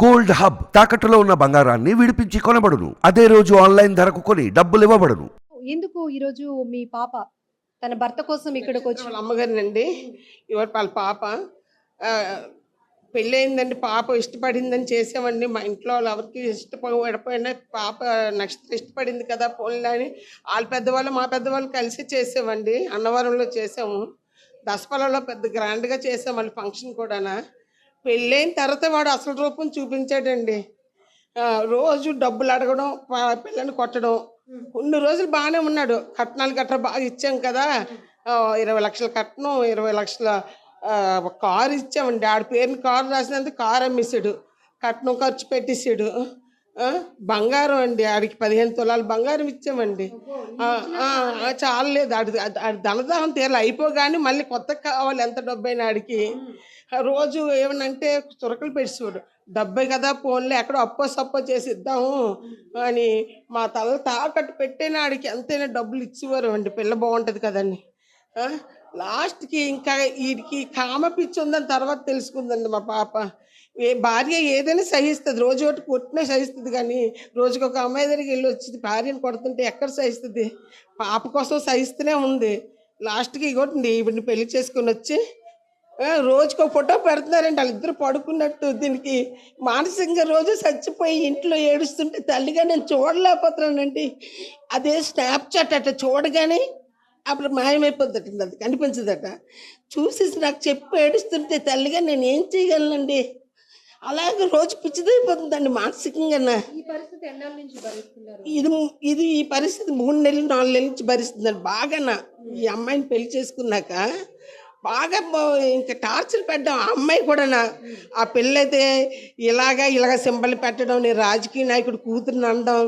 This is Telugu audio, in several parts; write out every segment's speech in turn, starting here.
గోల్డ్ హబ్ తాకట్టులో ఉన్న బంగారాన్ని విడిపించి కొనబడును. అదే రోజు ఆన్లైన్ ధరకు కొని డబ్బులు ఇవ్వబడును. ఎందుకు ఈరోజు మీ పాప తన భర్త కోసం ఇక్కడికి వచ్చి వాళ్ళ అమ్మగారినండి ఇవాళ వాళ్ళ పాప. పెళ్ళయిందండి. పాప ఇష్టపడిందని చేసామండి మా ఇంట్లో వాళ్ళు ఎవరికి ఇష్టపడిపోయినా పాప నెక్స్ట్ ఇష్టపడింది కదా పోన్లే అని. వాళ్ళ పెద్దవాళ్ళు మా పెద్దవాళ్ళు కలిసి చేసామండి అన్నవరంలో చేసాము. దసపల్లలో పెద్ద గ్రాండ్గా చేసాం వాళ్ళ ఫంక్షన్ కూడానా. పెళ్ళైన తర్వాత వాడు అసలు రూపం చూపించాడండి. రోజు డబ్బులు అడగడం పిల్లని కొట్టడం. కొన్ని రోజులు బాగానే ఉన్నాడు. కట్నాలు గట్రా బాగా ఇచ్చాం కదా. ఇరవై లక్షల కట్నం ఇరవై లక్షల కారు ఇచ్చామండి. ఆడ పేరుని కారు రాసినందుకు కారు అమ్మేసాడు కట్నం ఖర్చు పెట్టేసాడు బంగారం అండి. ఆడికి పదిహేను తులాలు బంగారం ఇచ్చామండి. చాలలేదు. ఆడి ఆడి ధనదాహం తీరాలి. అయిపోగానే మళ్ళీ కొత్త కావాలి. ఎంత డబ్బైనా ఆడికి. రోజు ఏమనంటే చురకలు పెట్టేవాడు డబ్బే కదా ఫోన్లో ఎక్కడో అప్పో సప్పో చేసి ఇద్దాము అని మా తల తాకట్టు పెట్టేనా ఆడికి ఎంతైనా డబ్బులు ఇచ్చేవారు అండి. పిల్ల బాగుంటుంది కదండి. లాస్ట్కి ఇంకా వీడికి కామ పిచ్చి ఉందని తర్వాత తెలుసుకుందండి మా పాప. ఏ భార్య ఏదైనా సహిస్తుంది రోజు ఒకటి కొట్టినా సహిస్తుంది కానీ రోజుకి ఒక అమ్మాయి దగ్గరికి వెళ్ళి వచ్చింది భార్యను కొడుతుంటే ఎక్కడ సహిస్తుంది? పాప కోసం సహిస్తూనే ఉంది. లాస్ట్కి ఇగోటండి ఈవిడిని పెళ్ళి చేసుకుని వచ్చి రోజుకో ఫోటో పెడుతున్నారండి. వాళ్ళిద్దరు పడుకున్నట్టు దీనికి మానసికంగా రోజు చచ్చిపోయి ఇంట్లో ఏడుస్తుంటే తల్లిగా నేను చూడలేకపోతున్నానండి. అదే స్నాప్చాట్ అట్ట చూడగానే అప్పుడు మాయమైపోద్దట అది కనిపించదట. చూసేసి నాకు చెప్పి ఏడుస్తుంటే తల్లిగా నేను ఏం చేయగలనండి? అలాగే రోజు పిచ్చిదైపోతుందండి మానసికంగా ఇది ఇది ఈ పరిస్థితి మూడు నెలలు నాలుగు నెలల నుంచి భరిస్తుందండి బాగా ఈ అమ్మాయిని పెళ్ళి చేసుకున్నాక బాగా ఇంకా టార్చర్ పెట్టడం ఆ అమ్మాయి కూడా ఆ పిల్లైతే ఇలాగా ఇలాగ సింబల్ పెట్టడం నేను రాజకీయ నాయకుడు కూతురుని అనడం.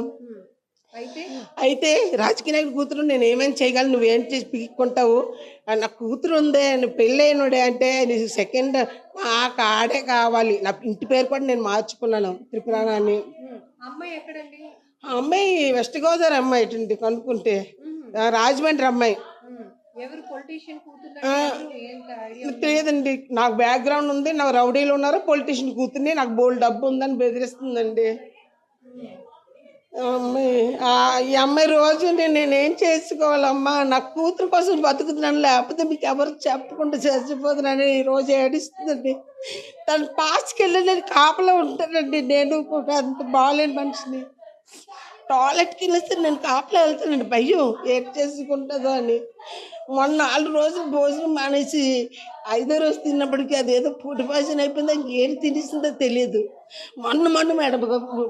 అయితే? అయితే రాజకీయ నాయకుడు కూతురు నేను ఏమైనా చేయగలను నువ్వేం చేసి పీక్కుంటావు? నా కూతురు ఉందే నువ్వు పెళ్ళైనడే అంటే నీ సెకండ్ నాకు ఆడే కావాలి. నా ఇంటి పేరు కూడా నేను మార్చుకున్నాను త్రిపురాణాన్ని. అమ్మాయి ఎక్కడండి? ఆ అమ్మాయి వెస్ట్ గోదావరి అమ్మాయి ఇటుంది కనుక్కుంటే. రాజమండ్రి అమ్మాయి. ఎవరు ఐడియా నాకు బ్యాక్గ్రౌండ్ ఉంది నాకు రౌడీలు ఉన్నారు పొలిటీషియన్ కూతుర్ని నాకు బోల్ డబ్బు ఉందని బెదిరిస్తుందండి. ఆ అమ్మాయి ఆ, ఈ అమ్మాయి రోజు నేను నేనేం చేసుకోవాలమ్మా? నా కూతురు కోసం బతుకుతున్నాను లేకపోతే మీకు ఎవరికి చెప్పకుండా చచ్చిపోతున్నాను ఈ రోజు ఏడుస్తుందండి. తను పాస్కి వెళ్ళి నేను కాపలా ఉంటానండి. నేను కూడా అంత బాగాలేని మనిషిని. టాయిలెట్కి వెళ్ళేస్తే నేను కాపలా వెళ్తానండి భయం ఏం చేసుకుంటుందో అని. మొన్న నాలుగు రోజులు భోజనం మానేసి ఐదో రోజు తిన్నప్పటికీ అదేదో ఫుడ్ పాయిజన్ అయిపోయింది ఇంకేం తినేసిందో తెలియదు మొన్న మొన్న మేడం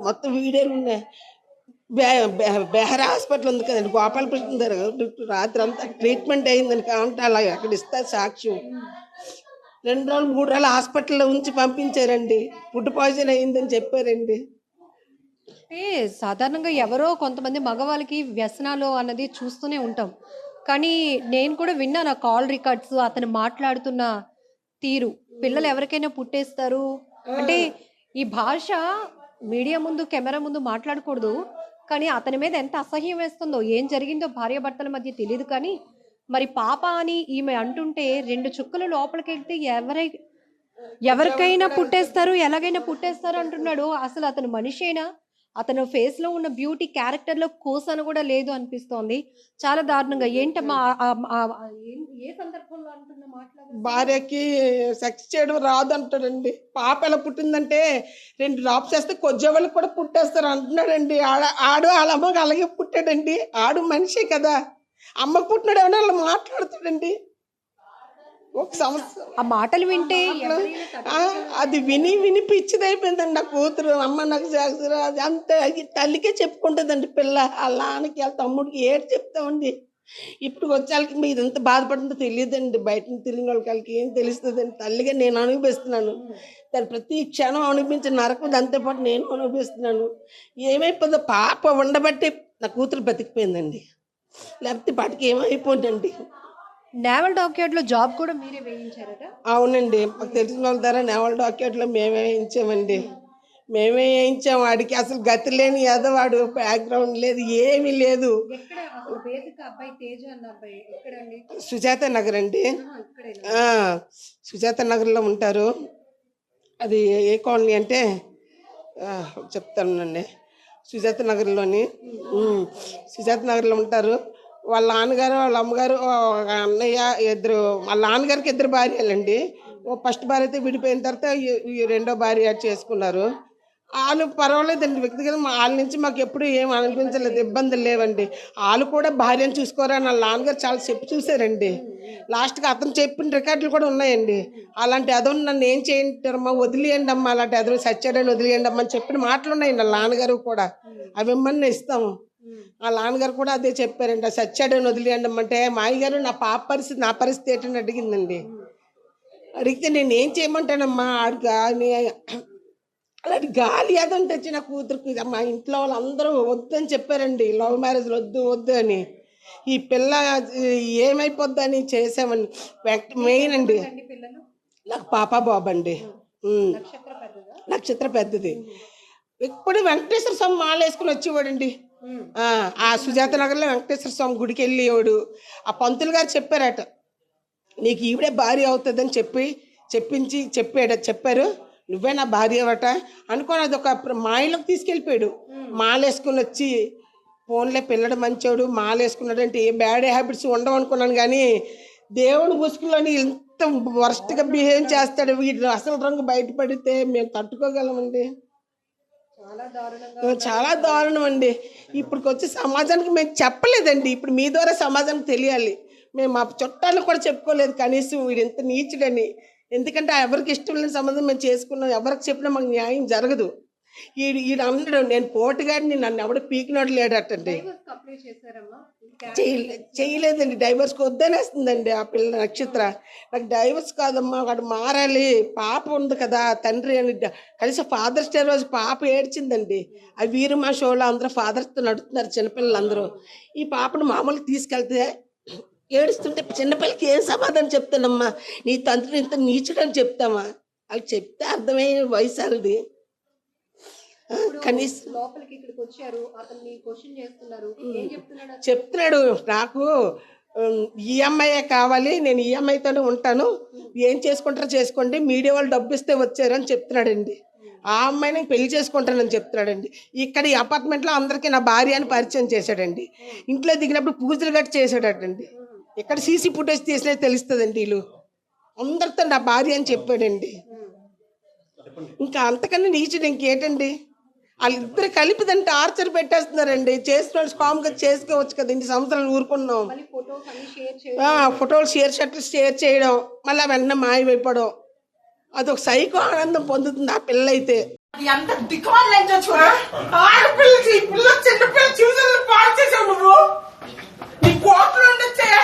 మొత్తం వీడియోలు ఉన్నాయి. బే బె- హాస్పిటల్ ఉంది కదండి గోపాలకృష్ణ గారు రాత్రి అంతా ట్రీట్మెంట్ అయిందని కాబట్టి అలా అక్కడ ఇస్తారు సాక్ష్యం. రెండు రోజులు మూడు రోజులు హాస్పిటల్లో ఉంచి పంపించారండి. ఫుడ్ పాయిజన్ అయిందని చెప్పారండి. అంటే సాధారణంగా ఎవరో కొంతమంది మగవాళ్ళకి వ్యసనాలు అన్నది చూస్తూనే ఉంటాం. కానీ నేను కూడా విన్నాను ఆ కాల్ రికార్డ్స్ అతను మాట్లాడుతున్న తీరు. పిల్లలు ఎవరికైనా పుట్టేస్తారు? అంటే ఈ భాష మీడియా ముందు కెమెరా ముందు మాట్లాడకూడదు. కానీ అతని మీద ఎంత అసహ్యం వేస్తుందో ఏం జరిగిందో భార్యాభర్తల మధ్య తెలియదు కానీ మరి పాప అని ఈమె అంటుంటే రెండు చుక్కలు లోపలికి వెళ్తే ఎవరై ఎవరికైనా పుట్టేస్తారు ఎలాగైనా పుట్టేస్తారు అంటున్నాడు. అసలు అతను మనిషేనా? అతను ఫేస్లో ఉన్న బ్యూటీ క్యారెక్టర్లో కోసన కూడా లేదు అనిపిస్తోంది. చాలా దారుణంగా. ఏంటమ్మా ఏం- సందర్భంలో అంటున్న మాట్లాడు భార్యకి సెక్స్ చేయడం రాదు అంటాడండి పాప ఎలా పుట్టిందంటే రెండు డ్రాప్స్ వేస్తే కొద్ది వాళ్ళకి కూడా పుట్టేస్తారు అంటున్నాడండి. ఆడ ఆడు వాళ్ళ అమ్మకి అలాగే పుట్టాడండి. ఆడు మనిషే కదా. అమ్మకు పుట్టినాడు ఏమన్నా అలా మాట్లాడుతాడండి. ఒక సంవత్సరం. ఆ మాటలు వింటే అది విని విని పిచ్చిదైపోయిందండి నా కూతురు. అమ్మ నాకు చేస్తారు అది అంతే అది తల్లికే చెప్పుకుంటుందండి పిల్ల. వాళ్ళ నాన్నకి వాళ్ళ తమ్ముడికి ఏడు చెప్తామండి. ఇప్పుడు వచ్చేళ్ళకి మీరు ఎంత బాధపడుతుందో తెలియదండి. బయట తిరిగిన వాళ్ళకి ఏం తెలుస్తుందండి. తల్లిగా నేను అనుభవిస్తున్నాను. దాని ప్రతి క్షణం అనుభవించిన నరకం దాంతో పాటు నేను అనుభవిస్తున్నాను. ఏమైపోతుందో పాప ఉండబట్టి నా కూతురు బతికిపోయిందండి. లేకపోతే పాటికి ఏమైపోయిందండి నేవల్ డాక్యుమెంట్లో జాబ్ కూడా మీరే వేయించారట? అవునండి. మాకు తెలిసిన వాళ్ళ ద్వారా నేవల్ డాక్యుమెంట్లో మేమే వేయించామండి. మేమే వేయించాం. వాడికి అసలు గతి లేని ఎదవాడు బ్యాక్గ్రౌండ్ లేదు ఏమీ లేదు. ఎక్కడ? అసలు బేసిక్ అబ్బాయి తేజ అన్న అబ్బాయి ఎక్కడండి? సుజాత నగర్ అండి. ఆ, సుజాత నగర్లో ఉంటారు. అది ఏ కాలనీ అంటే ఆ, చెప్తానండి సుజాత నగర్లోని. ఉమ్, సుజాత నగర్లో ఉంటారు. వాళ్ళ నాన్నగారు వాళ్ళ అమ్మగారు అన్నయ్య ఇద్దరు వాళ్ళ నాన్నగారికి ఇద్దరు భార్యలండి. ఓ ఫస్ట్ భార్య అయితే విడిపోయిన తర్వాత ఈ- రెండో భార్య చేసుకున్నారు. వాళ్ళు పర్వాలేదండి వ్యక్తిగత వాళ్ళ నుంచి మాకు ఎప్పుడు ఏం అనిపించలేదు ఇబ్బందులు లేవండి. వాళ్ళు కూడా భార్యను చూసుకోరా వాళ్ళ నాన్నగారు చాలా చెప్పి చూసారండి లాస్ట్గా అతను చెప్పిన రికార్డులు కూడా ఉన్నాయండి. అలాంటి అదొని నన్ను ఏం చేయంటారమ్మా వదిలేయండి అమ్మా అలాంటి అదో సత్యాడని వదిలేయండి అమ్మా అని చెప్పిన మాటలు ఉన్నాయండి వాళ్ళ నాన్నగారు కూడా. అవి ఇమ్మని ఇస్తాము. వాళ్ళ నాన్నగారు కూడా అదే చెప్పారండి ఆ సత్యాడని వదిలేయండి అంటే మా అయ్యగారు నా పాప పరిస్థితి నా పరిస్థితి ఏంటని అడిగిందండి. అడిగితే నేను ఏం చేయమంటానమ్మా ఆడికి అలాంటి గాలి అదని తెచ్చి నా కూతురికి మా ఇంట్లో వాళ్ళందరూ వద్దని చెప్పారండి. లవ్ మ్యారేజ్ వద్దు వద్దు అని. ఈ పిల్ల ఏమైపోద్దని చేసామని మెయిన్ అండి. నాకు పాప బాబు అండి. ఉమ్. నక్షత్ర పెద్దదా? నక్షత్ర పెద్దది. ఎప్పుడు వెంకటేశ్వర స్వామి మాల వేసుకుని వచ్చేవాడండి. ఆ, ఆ సుజాత నగర్లో వెంకటేశ్వర స్వామి గుడికి వెళ్ళేవాడు ఆ పంతులు గారు చెప్పారట. నీకు ఈవిడే భార్య అవుతుందని చెప్పి చెప్పించి చెప్పాడు చెప్పారు. నువ్వే నా భార్య అవట అనుకోని అది ఒక మాయలోకి తీసుకెళ్ళిపోయాడు. మాల వేసుకుని వచ్చి ఫోన్లే పిల్లడు మంచోడు మాల వేసుకున్నాడు అంటే ఏ బ్యాడ్ హ్యాబిట్స్ ఉండవు అనుకున్నాను కానీ దేవుడు ముసుగులోని ఇంత వరస్ట్గా బిహేవ్ చేస్తాడు వీటి అసలు రంగు బయటపడితే మేము తట్టుకోగలమండి. చాలా దారుణం అండి ఇప్పటికి వచ్చి సమాజానికి మేము చెప్పలేదండి. ఇప్పుడు మీ ద్వారా సమాజానికి తెలియాలి. మేము మా చుట్టాలకు కూడా చెప్పుకోలేదు కనీసం వీడు ఎంత నీచుడని. ఎందుకంటే ఎవరికి ఇష్టం లేని సంబంధం మేము చేసుకున్నాం. ఎవరికి చెప్పినా మాకు న్యాయం జరగదు. ఈడు ఈడు అన్నాడు నేను పోటుగాడిని నన్ను ఎవడు పీకినాడు లేడటండి. చేయలేదండి డైవర్స్కి వద్దనేస్తుందండి ఆ పిల్ల నక్షత్ర. నాకు డైవర్స్ కాదమ్మా వాడు మారాలి పాప ఉంది కదా తండ్రి అని కనీసం ఫాదర్స్ డే రోజు పాప ఏడ్చిందండి. ఆ వీరమా షోలో అందరూ ఫాదర్స్తో నడుస్తున్నారు చిన్నపిల్లలు అందరూ ఈ పాపను మామూలుగా తీసుకెళ్తే ఏడుస్తుంటే చిన్నపిల్లకి ఏం సమాధానం చెప్తానమ్మా? నీ తండ్రి ఇంత నీచుడని చెప్తామా వాళ్ళు చెప్తే అర్థమయ్యే వయసు వాళ్ళది. ఆ, కనీసం లోపలికి ఇక్కడికి వచ్చారు. అతన్ని క్వశ్చన్ చేస్తున్నారు. ఏం చెప్తున్నాడు నాకు ఈఎంఐ కావాలి నేను ఈఎంఐతోనే ఉంటాను. ఏం చేసుకుంటారో చేసుకోండి. మీడియా వాళ్ళు డబ్బు ఇస్తే వచ్చారని చెప్తున్నాడండి. ఆ అమ్మాయిని పెళ్ళి చేసుకుంటానని చెప్తున్నాడండి. ఇక్కడ ఈ అపార్ట్మెంట్లో అందరికీ నా భార్య అని పరిచయం చేశాడండి. ఇంట్లో దిగినప్పుడు పూజలు గట్టి చేశాడటండి. ఇక్కడ సీసీ ఫుటేజ్ తీసినది తెలుస్తుందండి వీళ్ళు. అందరితో నా భార్య అని చెప్పాడండి. ఇంకా అంతకన్నా నీచుడు ఇంకేటండి? వాళ్ళిద్దరు కలిపి దాన్ని టార్చర్ పెట్టేస్తున్నారండి. చేసిన వాళ్ళు స్కామ్గా చేసుకోవచ్చు కదా ఇన్ని సంవత్సరాలు ఊరుకున్నాం. ఫోటోలు షేర్ షర్ట్లు షేర్ చేయడం మళ్ళీ వెంటనే మాయమైపోవడం. అదొక సైకో ఆనందం పొందుతుంది ఆ పిల్ల అయితే ఎంత దిక్కుమాలేంటో చూడ. ఆడపిల్లకి ఈ పిల్ల చిన్న పిల్ల చూసిన పాడు చేసావు నువ్వు. నీ కోట్లు ఉండొచ్చాయా